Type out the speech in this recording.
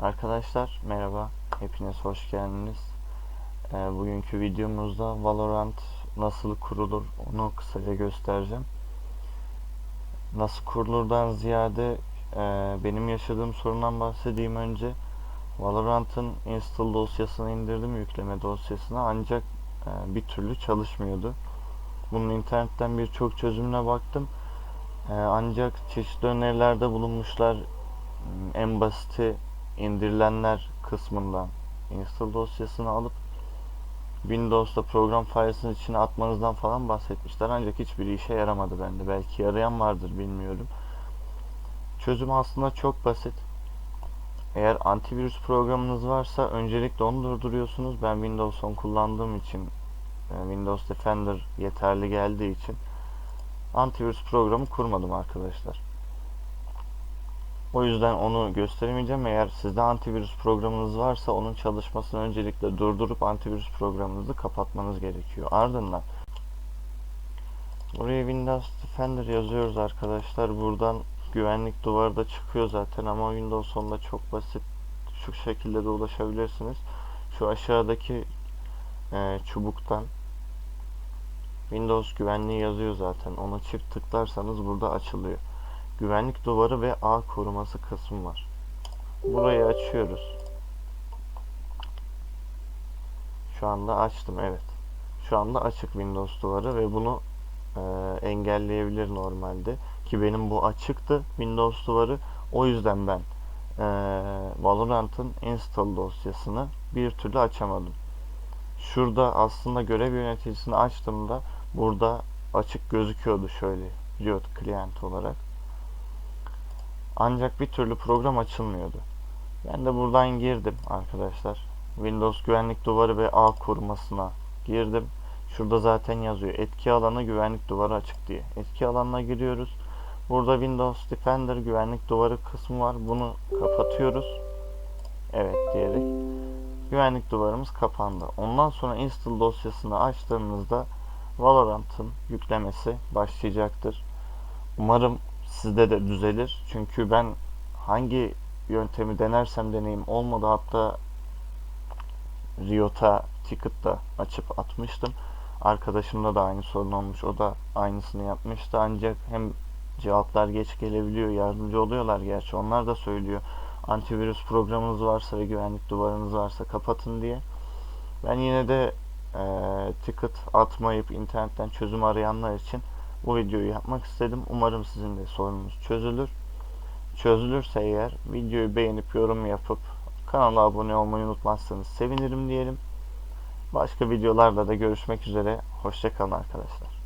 Arkadaşlar merhaba, hepiniz hoş geldiniz. Ee, bugünkü videomuzda Valorant nasıl kurulur onu kısaca göstereceğim. Nasıl kurulurdan ziyade e, benim yaşadığım sorundan bahsedeyim önce. Valorant'ın install dosyasını indirdim yükleme dosyasına ancak e, bir türlü çalışmıyordu. Bunun internetten birçok çözümüne baktım. E, ancak çeşitli önerilerde bulunmuşlar. Hmm, En basiti indirilenler kısmından install dosyasını alıp Windows'ta program failesinin içine atmanızdan falan bahsetmişler ancak hiçbir işe yaramadı bende. Belki yarayan vardır bilmiyorum. Çözüm aslında çok basit. Eğer antivirüs programınız varsa öncelikle onu durduruyorsunuz. Ben Windows 10 kullandığım için e, Windows Defender yeterli geldiği için antivirüs programı kurmadım arkadaşlar. O yüzden onu gösteremeyeceğim. Eğer sizde antivirüs programınız varsa onun çalışmasını öncelikle durdurup antivirüs programınızı kapatmanız gerekiyor. Ardından buraya Windows Defender yazıyoruz arkadaşlar. Buradan güvenlik duvarı da çıkıyor zaten ama Windows 10'da çok basit şu şekilde de ulaşabilirsiniz. Şu aşağıdaki e, çubuktan Windows güvenliği yazıyor zaten. Ona çift tıklarsanız burada açılıyor güvenlik duvarı ve ağ koruması kısmı var. Burayı açıyoruz. Şu anda açtım evet. Şu anda açık Windows duvarı ve bunu e, engelleyebilir normalde. Ki benim bu açıktı Windows duvarı. O yüzden ben e, Valorant'ın install dosyasını bir türlü açamadım. Şurada aslında görev yöneticisini açtığımda burada açık gözüküyordu şöyle Riot Client olarak. Ancak bir türlü program açılmıyordu. Ben de buradan girdim arkadaşlar. Windows güvenlik duvarı ve ağ korumasına girdim. Şurada zaten yazıyor. Etki alanı güvenlik duvarı açık diye. Etki alanına giriyoruz. Burada Windows Defender güvenlik duvarı kısmı var. Bunu kapatıyoruz. Evet diyerek. Güvenlik duvarımız kapandı. Ondan sonra install dosyasını açtığımızda Valorant'ın yüklemesi başlayacaktır. Umarım sizde de düzelir. Çünkü ben hangi yöntemi denersem deneyim olmadı. Hatta Riot'a ticket da açıp atmıştım. Arkadaşımda da aynı sorun olmuş. O da aynısını yapmıştı. Ancak hem cevaplar geç gelebiliyor. Yardımcı oluyorlar gerçi. Onlar da söylüyor. Antivirüs programınız varsa ve güvenlik duvarınız varsa kapatın diye. Ben yine de e, ticket atmayıp internetten çözüm arayanlar için bu videoyu yapmak istedim. Umarım sizin de sorununuz çözülür. Çözülürse eğer videoyu beğenip yorum yapıp kanala abone olmayı unutmazsanız sevinirim diyelim. Başka videolarda da görüşmek üzere. Hoşçakalın arkadaşlar.